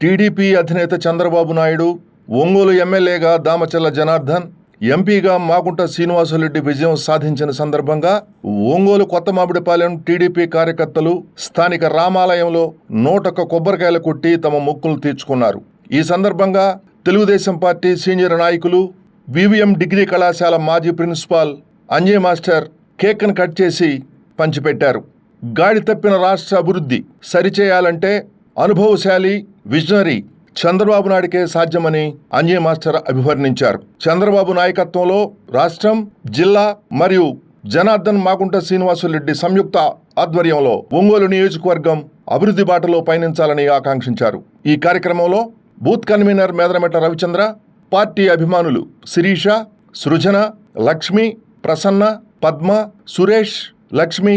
TDP అధినేత చంద్రబాబు నాయుడు ఒంగోలు ఎమ్మెల్యేగా దామచల్ల జనార్దన్ ఎంపీగా మాగుంట శ్రీనివాసరెడ్డి విజయం సాధించిన సందర్భంగా ఒంగోలు కొత్త మామిడిపాలెం టీడీపీ కార్యకర్తలు స్థానిక రామాలయంలో నూటొక్క కొబ్బరికాయలు కొట్టి తమ మొక్కులు తీర్చుకున్నారు. ఈ సందర్భంగా తెలుగుదేశం పార్టీ సీనియర్ నాయకులు వివిఎం డిగ్రీ కళాశాల మాజీ ప్రిన్సిపాల్ అంజయ్ మాస్టర్ కేక్ను కట్ చేసి పంచిపెట్టారు. గాడి తప్పిన రాష్ట్ర అభివృద్ధి సరిచేయాలంటే అనుభవశాలి విజనరీ చంద్రబాబు నాయుడికే సాధ్యమని అంజయ్ మాస్టర్ అభివర్ణించారు. చంద్రబాబు నాయకత్వంలో రాష్ట్రం జిల్లా మరియు జనార్దన్ మాగుంట శ్రీనివాసులరెడ్డి సంయుక్త ఆధ్వర్యంలో ఒంగోలు నియోజకవర్గం అభివృద్ధి బాటలో పయనించాలని ఆకాంక్షించారు. ఈ కార్యక్రమంలో booth convener Medarametla Ravichandra party అభిమానులు శిరీష సృజన లక్ష్మి ప్రసన్న పద్మ సురేష్ లక్ష్మి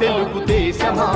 తెలుగుదేశమా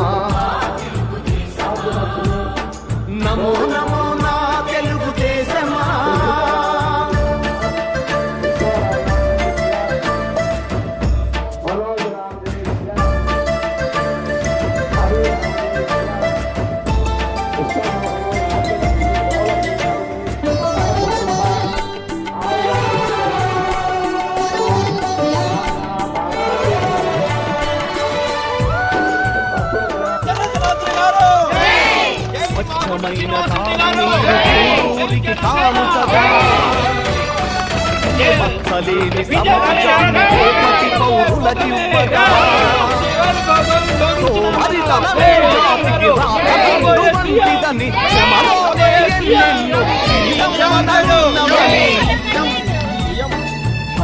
సమాజాన్ని కోటి పౌరులకివ్వగా ఎన్నెన్నో జీవమనరున్నవని.